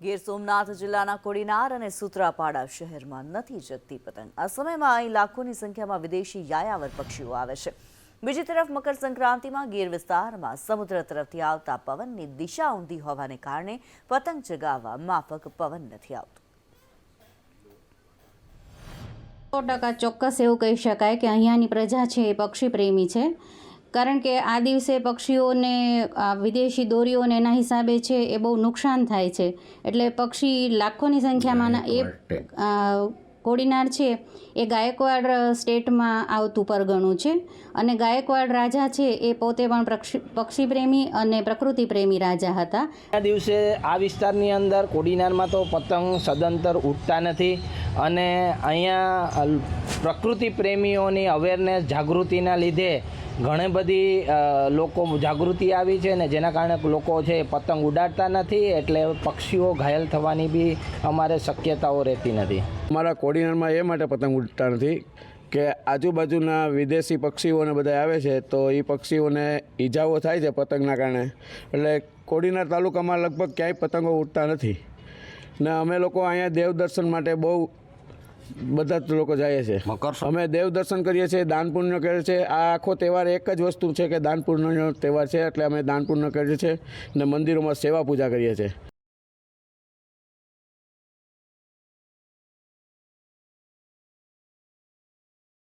ગીર સોમનાથ જિલ્લાના કોડીનાર અને સૂત્રાપાડા શહેરમાં નથી જગતી પતંગ. આ સમયમાં અહીં લાખોની સંખ્યામાં વિદેશી યાયાવર પક્ષીઓ આવે છે. બીજી તરફ મકર સંક્રાંતિમાં ગીર વિસ્તારમાં સમુદ્ર તરફથી આવતા પવનની દિશા ઊંધી હોવાને કારણે પતંગ ચગાવવા માફક પવન નથી આવતો. સો ટકા ચોક્કસ એવું કહી શકાય કે અહીંયાની પ્રજા છે એ પક્ષી પ્રેમી છે. કારણ કે આ દિવસે પક્ષીઓને આ વિદેશી દોરીઓને એના હિસાબે છે એ બહુ નુકસાન થાય છે. એટલે પક્ષી લાખોની સંખ્યામાં એ કોડીનાર છે એ ગાયકવાડ સ્ટેટમાં આવતું પરગણું છે. અને ગાયકવાડ રાજા છે એ પોતે પણ પક્ષી પક્ષી પ્રેમી અને પ્રકૃતિ પ્રેમી રાજા હતા. આ દિવસે આ વિસ્તારની અંદર કોડીનારમાં તો પતંગ સદંતર ઉડતા નથી. અને અહીંયા પ્રકૃતિ પ્રેમીઓની અવેરનેસ જાગૃતિના લીધે ઘણી બધી લોકો જાગૃતિ આવી છે ને જેના કારણે લોકો છે પતંગ ઉડાડતા નથી એટલે પક્ષીઓ ઘાયલ થવાની બી અમારે શક્યતાઓ રહેતી નથી. અમારા કોડીનારમાં એ માટે પતંગ ઉડતા નથી કે આજુબાજુના વિદેશી પક્ષીઓને બધા આવે છે તો એ પક્ષીઓને ઈજાઓ થાય છે પતંગના કારણે. એટલે કોડીનાર તાલુકામાં લગભગ ક્યાંય પતંગો ઉડતા નથી. ને અમે લોકો અહીંયા દેવદર્શન માટે બહુ બધા જ લોકો જાય છે. અમે દેવ દર્શન કરીએ છીએ દાન પુણ્ય કરીએ છીએ. આ આખો તહેવાર એક જ વસ્તુ છે કે દાન પુણ્યનો તહેવાર છે એટલે અમે દાન પુણ્ય કરીએ છીએ ને મંદિરોમાં સેવા પૂજા કરીએ છીએ.